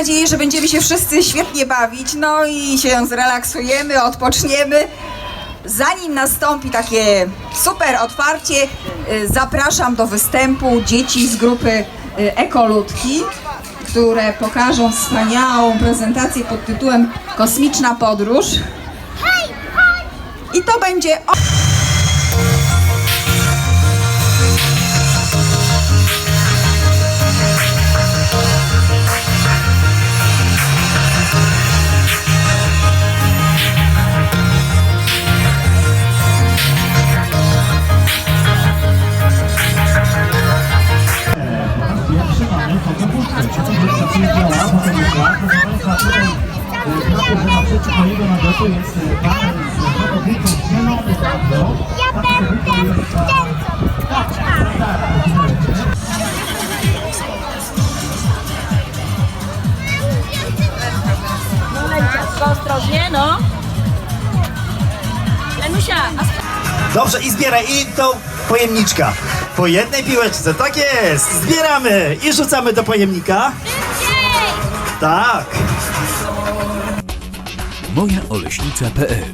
nadzieję, że będziemy się wszyscy świetnie bawić, no i się zrelaksujemy, odpoczniemy. Zanim nastąpi takie super otwarcie, y, zapraszam do występu dzieci z grupy y, Ekoludki, które pokażą wspaniałą prezentację pod tytułem Kosmiczna podróż. I to będzie... Ja będę Lenusia, ostrożnie, no. Lenusia, a Dobrze, i zbieraj, i tą pojemniczka. Po jednej piłeczce, tak jest. Zbieramy i rzucamy do pojemnika. Tak. mojaoleśnica.pl